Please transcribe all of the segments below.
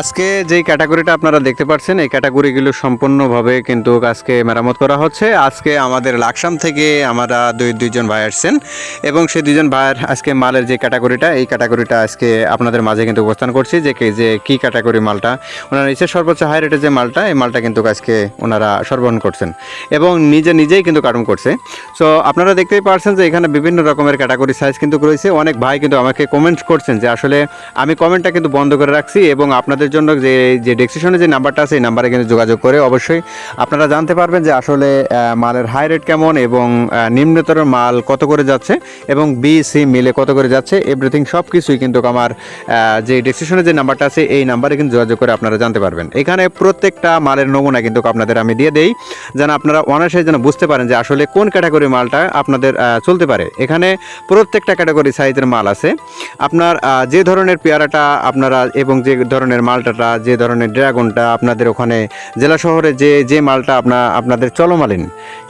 আজকে যেই ক্যাটাগরিটা আপনারা দেখতে পাচ্ছেন, এই ক্যাটাগরিগুলো সম্পূর্ণভাবে কিন্তু আজকে মেরামত করা হচ্ছে। আজকে আমাদের লাকসাম থেকে আমরা দুই, দুইজন ভাই আসছেন এবং সেই দুইজন ভাইয়ের আজকে মালের যে ক্যাটাগরিটা, এই ক্যাটাগরিটা আজকে আপনাদের মাঝে কিন্তু উপস্থান করছি যে যে কী ক্যাটাগরি মালটা ওনারা নিচে সর্বোচ্চ হাই রেটের যে মালটা, এই মালটা কিন্তু আজকে ওনারা সরবরাহ করছেন এবং নিজে, নিজেই কিন্তু কার্টুন করছে। সো আপনারা দেখতেই পারছেন যে এখানে বিভিন্ন রকমের ক্যাটাগরি সাইজ কিন্তু রয়েছে। অনেক ভাই কিন্তু আমাকে কমেন্ট করছেন যে আসলে আমি কমেন্টটা কিন্তু বন্ধ করে রাখছি এবং আপনাদের জন্য যে যে ডেসক্রিপশনে যে নাম্বারটা আছে, এই নাম্বারে কিন্তু যোগাযোগ করে অবশ্যই আপনারা জানতে পারবেন যে আসলে মালের হাই রেট কেমন এবং নিম্নতর মাল কত করে যাচ্ছে এবং বি সি মিলে কত করে যাচ্ছে এভরিথিং সব কিছুই কিন্তু আমার যে ডেসক্রিপশনে যে নাম্বারটা আছে, এই নাম্বারে কিন্তু যোগাযোগ করে আপনারা জানতে পারবেন। এখানে প্রত্যেকটা মালের নমুনা কিন্তু আপনাদের আমি দিয়ে দেই, যেন আপনারা অনায়াসে যেন বুঝতে পারেন যে আসলে কোন ক্যাটাগরি মালটা আপনাদের চলতে পারে। এখানে প্রত্যেকটা ক্যাটাগরি সাইজের মাল আছে। আপনার যে ধরনের পেয়ারাটা আপনারা এবং যে ধরনের মালটাটা, যে ধরনের ড্রাগনটা আপনাদের ওখানে জেলা শহরে যে যে মালটা আপনার আপনাদের চলমালিন,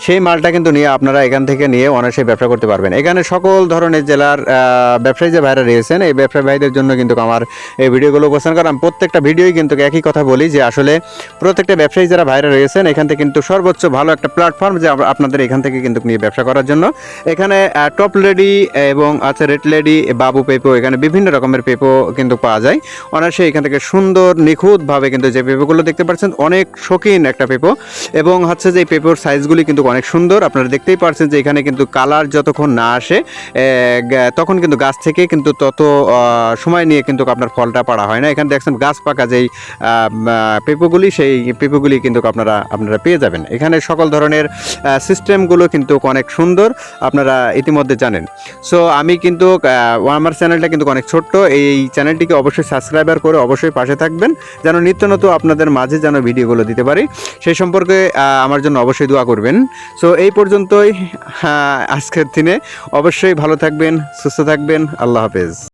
সেই মালটা কিন্তু নিয়ে আপনারা এখান থেকে নিয়ে অনায়াসে ব্যবসা করতে পারবেন। এখানে সকল ধরনের জেলার ব্যবসায়ী যে ভাইরা রয়েছেন, এই ব্যবসায়ী ভাইদের জন্য কিন্তু আমার এই ভিডিওগুলো উপস্থান করা। প্রত্যেকটা ভিডিওই কিন্তু একই কথা বলি যে, আসলে প্রত্যেকটা ব্যবসায়ী যারা ভাইরা রয়েছেন, এখান থেকে কিন্তু সর্বোচ্চ ভালো একটা প্ল্যাটফর্ম যে আপনাদের এখান থেকে কিন্তু নিয়ে ব্যবসা করার জন্য। এখানে টপ লেডি এবং আছে রেড লেডি, বাবু পেপো, এখানে বিভিন্ন রকমের পেপো কিন্তু পাওয়া যায়। অনায়াসে এখান থেকে সুন্দর নিখুঁতভাবে কিন্তু যে পেপোগুলো দেখতে পাচ্ছেন, অনেক শৌখিন একটা পেপো। এবং হচ্ছে যে এই পেপোর সাইজগুলি কিন্তু অনেক সুন্দর। আপনারা দেখতেই পাচ্ছেন যে এখানে কিন্তু কালার যতক্ষণ না আসে তখন কিন্তু গাছ থেকে কিন্তু তত সময় নিয়ে কিন্তু আপনার ফলটা পাড়া হয় না। এখানে দেখছেন গাছ পাকা যেই পেঁপোগুলি, সেই পেঁপোগুলি কিন্তু আপনারা আপনারা পেয়ে যাবেন। এখানে সকল ধরনের সিস্টেমগুলো কিন্তু অনেক সুন্দর, আপনারা ইতিমধ্যে জানেন। সো, আমি কিন্তু আমার চ্যানেলটা কিন্তু অনেক ছোট্ট। এই চ্যানেলটিকে অবশ্যই সাবস্ক্রাইবার করে অবশ্যই পাশে থাকবেন, যেন নিত্য নতুন আপনাদের মাঝে যেন ভিডিওগুলো দিতে পারি। সেই সম্পর্কে আমার জন্য অবশ্যই দোয়া করবেন। সো, এই পর্যন্তই আজকের দিনে। অবশ্যই ভালো থাকবেন, সুস্থ থাকবেন। আল্লাহ হাফেজ।